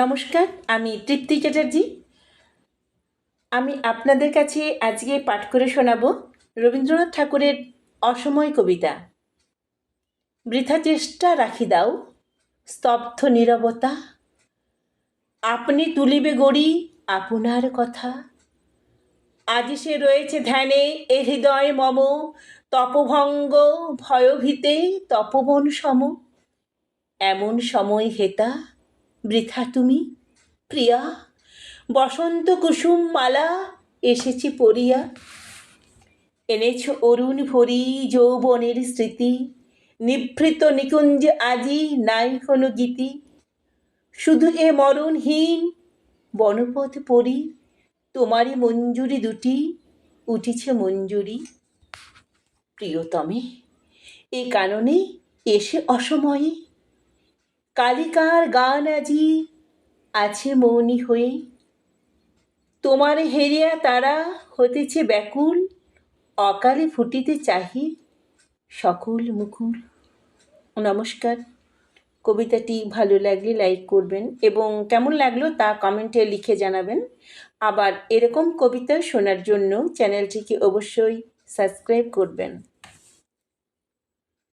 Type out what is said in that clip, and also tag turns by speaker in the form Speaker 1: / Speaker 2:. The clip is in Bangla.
Speaker 1: নমস্কার, আমি তৃপ্তি চ্যাটার্জি। আমি আপনাদের কাছে আজকে পাঠ করে শোনাব রবীন্দ্রনাথ ঠাকুরের অসময় কবিতা। বৃথা চেষ্টা রাখি দাও, স্তব্ধ নীরবতা। আপনি তুলিবে গড়ি আপনার কথা। আজ সে রয়েছে ধ্যানে এ হৃদয় মম, তপভঙ্গ ভয়ভীতে তপবন সম। এমন সময় হেতা বৃথা তুমি? প্রিয়া, বসন্ত কুসুম মালা এসেছি পড়িয়া এনেছ অরুণ ভরি যৌবনের স্মৃতি, নিভৃত নিকুঞ্জ আজি নাই কোনো গীতি। শুধু এ মরণহীন বনপথ পরি, তোমারই মঞ্জুরি দুটি, উঠিছে মঞ্জুরি। প্রিয়তমে, এ কারণে এসে অসময়ে কালিকার গান আজি আছে মৌনি হয়ে। তোমার হেরিয়া তারা হতেছে ব্যাকুল, অকালে ফুটিতে চাহি সকল মুকুল। নমস্কার। কবিতাটি ভালো লাগলে লাইক করবেন এবং কেমন লাগল তা কমেন্টে লিখে জানাবেন। আবার এরকম কবিতা শোনার জন্য চ্যানেলটিকে অবশ্যই সাবস্ক্রাইব করবেন।